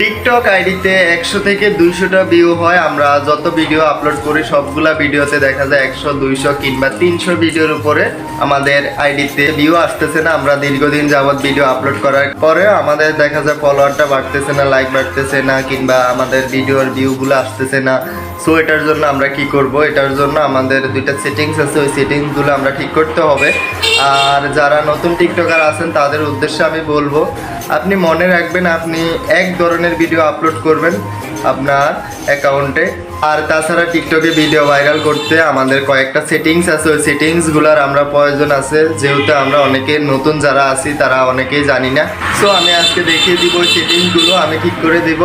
TikTok আইডিতে একশো থেকে দুইশোটা ভিউ হয়। আমরা যত ভিডিও আপলোড করি, সবগুলা ভিডিওতে দেখা যায় একশো, দুইশো কিংবা তিনশো ভিডিওর উপরে আমাদের আইডিতে ভিউ আসতেছে না। আমরা দীর্ঘদিন যাবৎ ভিডিও আপলোড করার পরে আমাদের দেখা যায় ফলোয়ারটা বাড়তেছে না লাইক বাড়তেছে না, কিংবা আমাদের ভিডিওর ভিউগুলো আসতেছে না। সো এটার জন্য আমরা কি করব? এটার জন্য আমাদের দুইটা সেটিংস আছে। ওই সেটিংসগুলো আমরা ঠিক করতে হবে। আর যারা নতুন টিকটকার আছেন, তাদের উদ্দেশ্যে আমি বলব, আপনি মনে রাখবেন, আপনি এক ধরনের ভিডিও আপলোড করবেন আপনার অ্যাকাউন্টে আর তাছাড়া টিকটকে ভিডিও ভাইরাল করতে আমাদের কয়েকটা সেটিংস আছে। ওই সেটিংসগুলোর আমরা প্রয়োজন আছে। যেহেতু আমরা অনেকে নতুন যারা আছি, তারা অনেকেই জানি না। সো আমি আজকে দেখিয়ে দিব ওই সেটিংসগুলো আমি ঠিক করে দিব।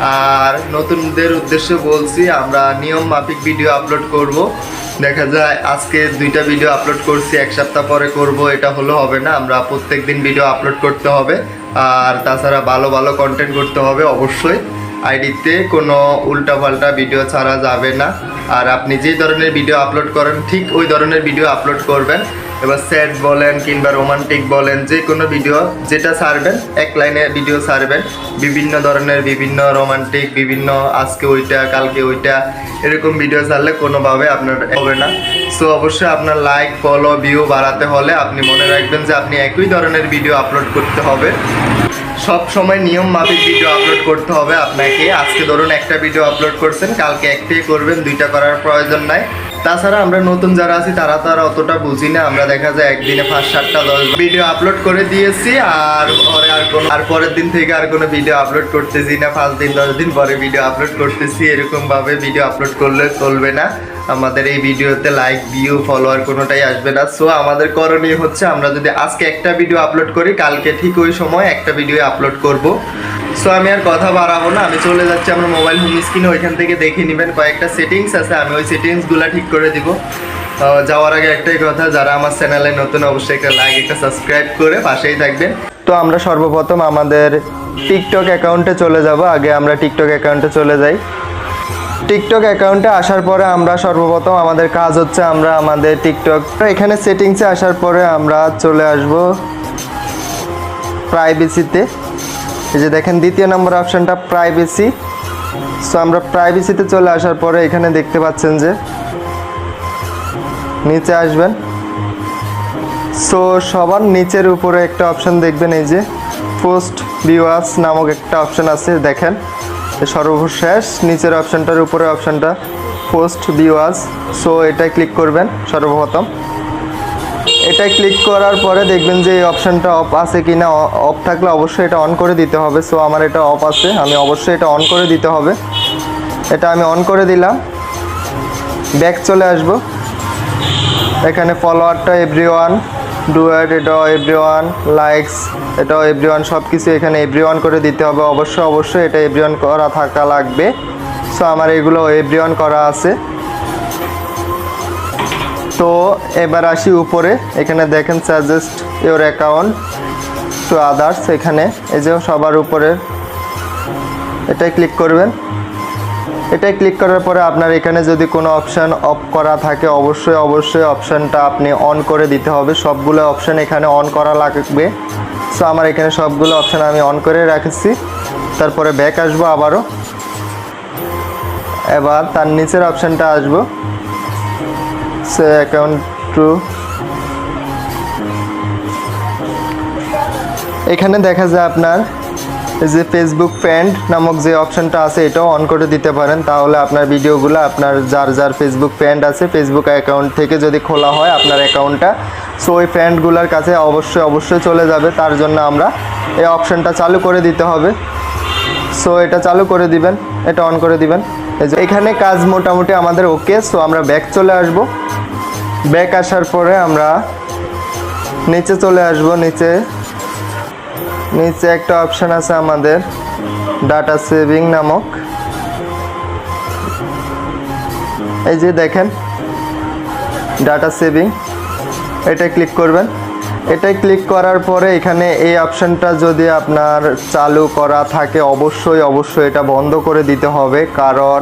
আর নতুনদের উদ্দেশ্যে বলছি, আমরা নিয়ম মাফিক ভিডিও আপলোড করব। দেখা যায়, আজকে দুইটা ভিডিও আপলোড করছি, এক সপ্তাহ পরে করব, এটা হলো হবে না। আমরা প্রত্যেক দিন ভিডিও আপলোড করতে হবে। আর তাছাড়া ভালো ভালো কন্টেন্ট করতে হবে অবশ্যই। আইডিতে কোনো উল্টাপাল্টা ভিডিও ছাড়া যাবে না। আর আপনি যে ধরনের ভিডিও আপলোড করেন, ঠিক ওই ধরনের ভিডিও আপলোড করবেন। এবার স্যাড বলেন কিংবা রোমান্টিক বলেন যে কোনো ভিডিও যেটা ছাড়বেন, এক লাইনে ভিডিও ছাড়বেন। বিভিন্ন ধরনের বিভিন্ন রোমান্টিক বিভিন্ন আজকে ওইটা, কালকে ওইটা, এরকম ভিডিও ছাড়লে কোনোভাবে আপনার হবে না। সো অবশ্যই আপনার লাইক ফলো ভিউ বাড়াতে হলে আপনি মনে রাখবেন যে আপনি একই ধরনের ভিডিও আপলোড করতে হবে। সব সময় নিয়ম মাফিক ভিডিও আপলোড করতে হবে আপনাকে। আজকে ধরুন একটা ভিডিও আপলোড করছেন, কালকে একটাই করবেন, দুইটা করার প্রয়োজন নাই। তাছাড়া আমরা নতুন যারা আছি, তারা তো আর অতটা বুঝি না। আমরা দেখা যায় একদিনে পাঁচ, সাতটা, দশ ভিডিও আপলোড করে দিয়েছি, আর পরে আর কোনো আর পরের দিন থেকে আর কোনো ভিডিও আপলোড করতেছি না। পাঁচ দিন, দশ দিন পরে ভিডিও আপলোড করতেছি। এরকমভাবে ভিডিও আপলোড করলে চলবে না। আমাদের এই ভিডিওতে লাইক ভিউ ফলোয়ার কোনোটাই আসবে না। সো আমাদের করণীয় হচ্ছে, আমরা যদি আজকে একটা ভিডিও আপলোড করি, কালকে ঠিক ওই সময় একটা ভিডিও আপলোড করব। সো আমি আর কথা বাড়াবো না। আমি চলে যাচ্ছি আমার মোবাইল হোম স্ক্রিনে ওইখান থেকে দেখে নেবেন কয়েকটা সেটিংস আছে। আমি ওই সেটিংসগুলো ঠিক করে দিব। যাওয়ার আগে একটাই কথা, যারা আমার চ্যানেলে নতুন, অবশ্যই একটা লাইক একটা সাবস্ক্রাইব করে পাশেই থাকবেন। তো আমরা সর্বপ্রথম আমাদের টিকটক অ্যাকাউন্টে চলে যাব। আগে আমরা টিকটক অ্যাকাউন্টে চলে যাই। টিকটক অ্যাকাউন্টে আসার পরে আমরা সর্বপ্রথম আমাদের কাজ হচ্ছে আমরা আমাদের টিকটক এখানে সেটিংসে আসার পরে আমরা চলে আসব প্রাইভেসিতে এই যে দেখেন দ্বিতীয় নম্বর অপশানটা প্রাইভেসি সো আমরা প্রাইভেসিতে চলে আসার পরে এখানে দেখতে পাচ্ছেন যে নিচে আসবেন। সো সবার নিচের উপরে একটা অপশান দেখবেন, এই যে পোস্ট ভিউয়ার্স নামক একটা অপশান আছে, দেখেন। সর্বশেষ নিচের অপশানটার উপরে অপশানটা পোস্ট ভিউয়ার্স সো এটাই ক্লিক করবেন সর্বপ্রথম। এটা ক্লিক করার পরে দেখবেন যে এই অপশানটা অফ আছে কি না অফ থাকলে অবশ্যই এটা অন করে দিতে হবে। সো আমার এটা অফ আছে, আমি অবশ্যই এটা অন করে দিতে হবে। এটা আমি অন করে দিলাম। ব্যাক চলে আসব। এখানে ফলোয়ারটা এভরি ওয়ান ডুয়েট এটাও এভরি ওয়ান লাইকস এটাও এভরি ওয়ান সব কিছু এখানে এভরি ওয়ান করে দিতে হবে। অবশ্যই অবশ্যই এটা এভরি ওয়ান করা থাকা লাগবে। সো আমার এগুলো এভরি ওয়ান করা আছে। তো এবার আসি উপরে। এখানে দেখেন suggest your account to others এখানে এই যে সবার উপরে এটাই ক্লিক করবেন। এটাই ক্লিক করার পরে আপনার এখানে যদি কোনো অপশান অফ করা থাকে, অবশ্যই অবশ্যই অপশানটা আপনি অন করে দিতে হবে। সবগুলো অপশান এখানে অন করা লাগবে। সো আমার এখানে সবগুলো অপশান আমি অন করে রাখছি। তারপরে ব্যাক আসব আবারও। এবার তার নিচের অপশানটা আসব। সে অ্যাকাউন্ট টু এখানে দেখা যায় আপনার যে ফেসবুক ফ্রেন্ড নামক যে অপশনটা আছে, এটাও অন করে দিতে পারেন। তাহলে আপনার ভিডিওগুলো আপনার যার যার ফেসবুক ফ্রেন্ড আছে ফেসবুক অ্যাকাউন্ট থেকে যদি খোলা হয় আপনার অ্যাকাউন্টটা সো ওই ফ্রেন্ডগুলোর কাছে অবশ্যই অবশ্যই চলে যাবে। তার জন্য আমরা এই অপশনটা চালু করে দিতে হবে। সো এটা চালু করে দিবেন, এটা অন করে দিবেন। এখানে কাজ মোটামুটি আমাদের ওকে সো আমরা ব্যাক চলে আসব। ব্যাক আসার পরে আমরা নিচে চলে আসব, নিচে। নিচে একটা অপশান আছে আমাদের ডাটা সেভিং নামক। এই যে দেখেন ডাটা সেভিং এটা ক্লিক করবেন। এটাই ক্লিক করার পরে এখানে এই অপশনটা যদি আপনার চালু করা থাকে, অবশ্যই অবশ্যই এটা বন্ধ করে দিতে হবে। কারণ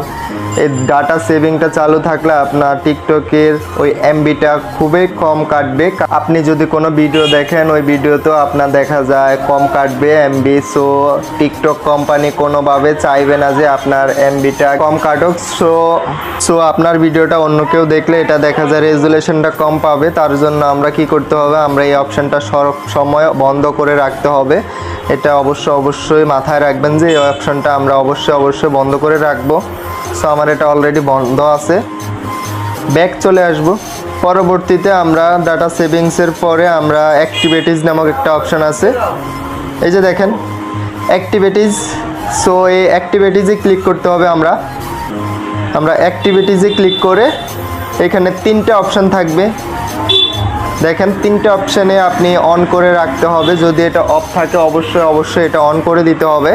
এই ডাটা সেভিংটা চালু থাকলে আপনার টিকটকের ওই এমবিটা খুবই কম কাটবে। আপনি যদি কোনো ভিডিও দেখেন, ওই ভিডিওতেও আপনার দেখা যায় কম কাটবে এমবি সো টিকটক কোম্পানি কোনোভাবে চাইবে না যে আপনার এমবিটা কম কাটুক। সো সো আপনার ভিডিওটা অন্য কেউ দেখলে এটা দেখা যায় রেজুলেশনটা কম পাবে। তার জন্য আমরা কি করতে হবে? আমরা এই অপশনটা সব সময় বন্ধ করে রাখতে হবে। এটা অবশ্য অবশ্যই মাথায় রাখবেন যে, এই অপশানটা আমরা অবশ্যই অবশ্যই বন্ধ করে রাখব। সো আমার এটা অলরেডি বন্ধ আছে। ব্যাক চলে আসব। পরবর্তীতে আমরা ডাটা সেভিংসের পরে আমরা অ্যাক্টিভিটিস নামক একটা অপশান আছে। এই যে দেখেন অ্যাক্টিভিটিস সো এই অ্যাক্টিভিটিসে ক্লিক করতে হবে আমরা। আমরা অ্যাক্টিভিটিসে ক্লিক করে এখানে তিনটে অপশান থাকবে। দেখেন, তিনটে অপশানে আপনি অন করে রাখতে হবে। যদি এটা অফ থাকে, অবশ্যই অবশ্যই এটা অন করে দিতে হবে।